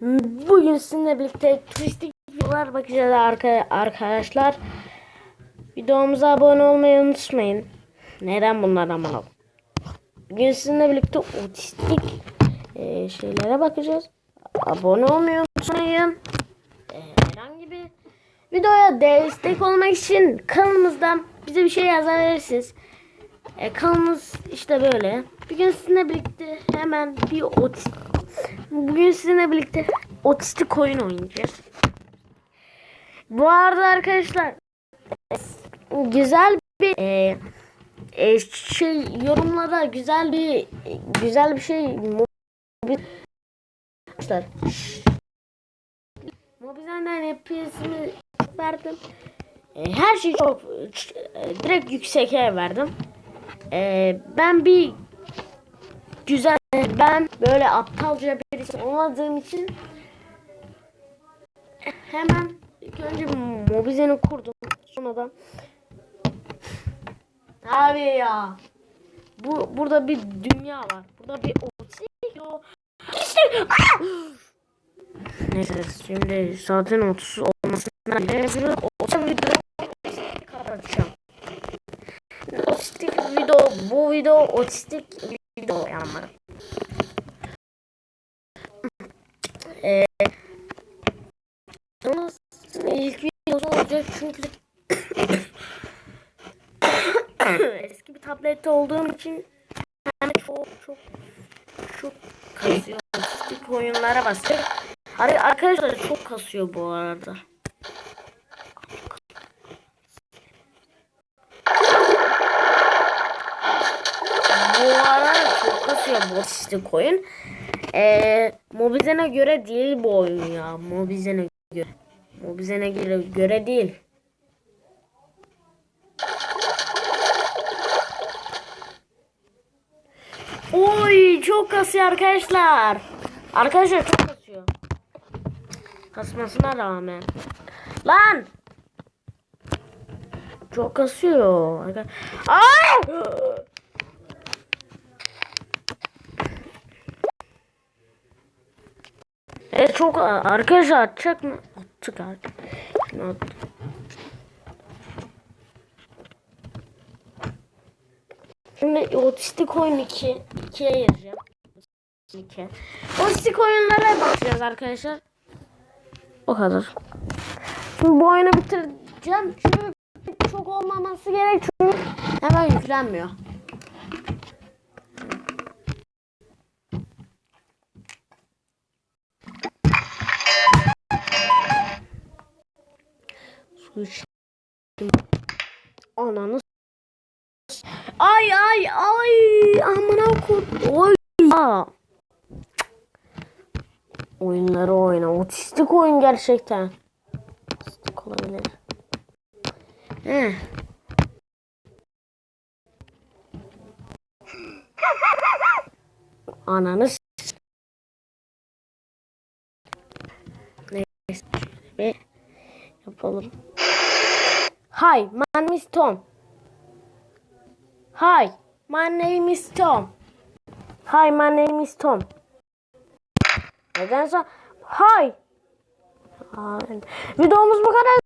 Bugün sizinle birlikte turistik videolar bakacağız arka- arkadaşlar. Videomuza abone olmayı unutmayın. Neden bunlar aman Bugün sizinle birlikte otistik e, şeylere bakacağız. Abone olmayı unutmayın. E, herhangi bir videoya destek olmak için kanalımızdan bize bir şey yazabilirsiniz. E, kanalımız işte böyle. Bugün sizinle birlikte hemen bir otistik Bugün sizinle birlikte otistik oyun oynayacağız. Bu arada arkadaşlar güzel bir e, e, şey yorumlara güzel bir güzel bir şey arkadaşlar mobilden hepsini verdim. E, her şeyi çok e, direkt yükseğe verdim. E, ben bir güzel ben böyle aptalca birisi olmadığım için hemen ilk önce Mobizen'i kurdum. Sonradan abi ya bu burada bir dünya var. Burada bir otistik! Neyse şimdi saatin 30 olmasına bile bir o video. Otistik video bu video otistik video yani. Ee, ama ilk videosu olacak çünkü eski bir tablette olduğum için hem çok çok çok kasıyor. Otistik oyunlara basıyor. Ar- Arkadaşlar çok kasıyor bu arada. Bu arada kasıyor bu otistik oyun. Ee, Mobizen'e göre değil bu oyun ya. Mobizen'e göre. Mobizen'e göre, göre değil. Oy çok kasıyor arkadaşlar. Arkadaşlar çok kasıyor. Kasmasına rağmen. Lan! Çok kasıyor. Ay! E çok arkadaşlar atacak mı? Attık artık. Şunu attık. Şimdi otistik oyun 2 2'ye gireceğim. 2. Otistik oyunlara bakacağız arkadaşlar. O kadar. Şimdi bu oyunu bitireceğim çünkü çok olmaması gerek çünkü hemen yüklenmiyor. Ananı Ay ay ay amına kod. Oy. Oyunları oyna. Otistik oyun gerçekten. Otistik olabilir. He. Ananı Neyse. Bir yapalım. Hi, my name is Tom. Hi, my name is Tom. Hi, my name is Tom. Neden sonra Hi. Videomuz bu kadar.